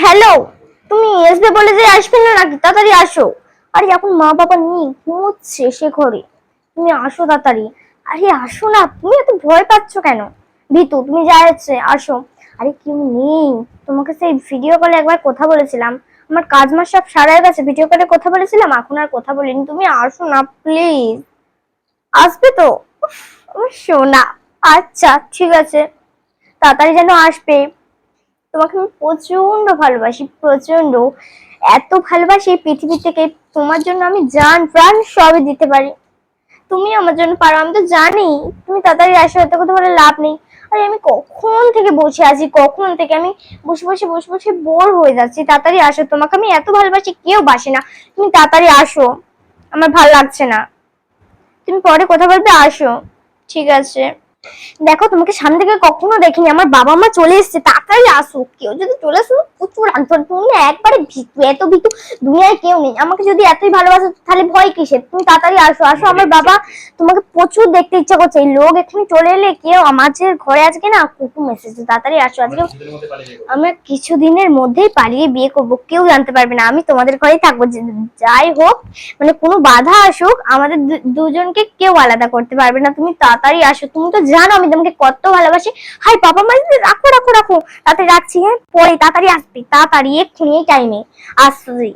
Hello, তুমি আসবে বলে যে আসবে না নাকি? তাড়াতাড়ি আসো। আরে, এখন মা বাবা নেই, ঘুমোচ্ছে সে ঘরে। তুমি আসো তাড়াতাড়ি। আরে, আসো না, তুমি এত ভয় পাচ্ছ কেন? ভিতু, তুমি যা হচ্ছে, আসো। আরে, কেউ নেই। তোমাকে সেই ভিডিও কলে একবার কথা বলেছিলাম। আমার কাজ মাস সব সারা গেছে ভিডিও কলে কথা বলেছিলাম, এখন আর কথা বলিনি। তুমি আসো না প্লিজ আসবে তো? আমার সোনা। আচ্ছা ঠিক আছে। তাড়াতাড়ি যেন আসবে। তোমাকে আমি প্রচণ্ড ভালোবাসি প্রচণ্ড এত ভালোবাসি এই পৃথিবী থেকে, তোমার জন্য আমি জান, প্রাণ সবই দিতে পারি। তুমি আমার জন্য পারো, আমি তো জানি, তুমি তাড়াতাড়ি আসো, এত কথা বলে লাভ নেই। আরে আমি কখন থেকে বসে আছি, কখন থেকে আমি বসে বসে বসে বসে বোর হয়ে যাচ্ছি, তাড়াতাড়ি আসো, তোমাকে আমি এত ভালোবাসি, কেউ বাসে না। তুমি তাড়াতাড়ি আসো, আমার ভালো লাগছে না। তুমি পরে কথা বলবে, আসো, ঠিক আছে। দেখো তোমাকে সামনে থেকে কখনো দেখিনি। আমার বাবা মা চলে এসেছে তাড়াতাড়ি আসো কেউ। যদি চলে আসো প্রচুর রাখতো তুমি না একবারে ভীতু এত ভীতু দুনিয়ায় কেউ নেই। আমাকে যদি এতই ভালোবাসো তাহলে ভয় কিসের? তুমি তাড়াতাড়ি আসো আসো। আমার বাবা তোমাকে প্রচুর দেখতে ইচ্ছা করছে। এই লোক এখানে চলে এলে কেউ আমাদের ঘরে আজকে না কুটুম এসেছে। তাড়াতাড়ি আসো আজকে। আমরা কিছুদিনের মধ্যেই পালিয়ে বিয়ে করব। কেউ জানতে পারবে না। আমি তোমাদের ঘরেই থাকব। যাই হোক মানে কোনো বাধা আসুক আমাদের দুজনকে কেউ আলাদা করতে পারবে না। তুমি তাড়াতাড়ি আসো। তুমি তো জানো, আমি তোমাকে কত ভালোবাসি। হাই বাবা, মা রাখো রাখো রাখো। তাতে রাখছি হ্যাঁ? পরে তাড়াতাড়ি আসবি, তাড়াতাড়ি, এক্ষুনি, এই টাইমে আসছি।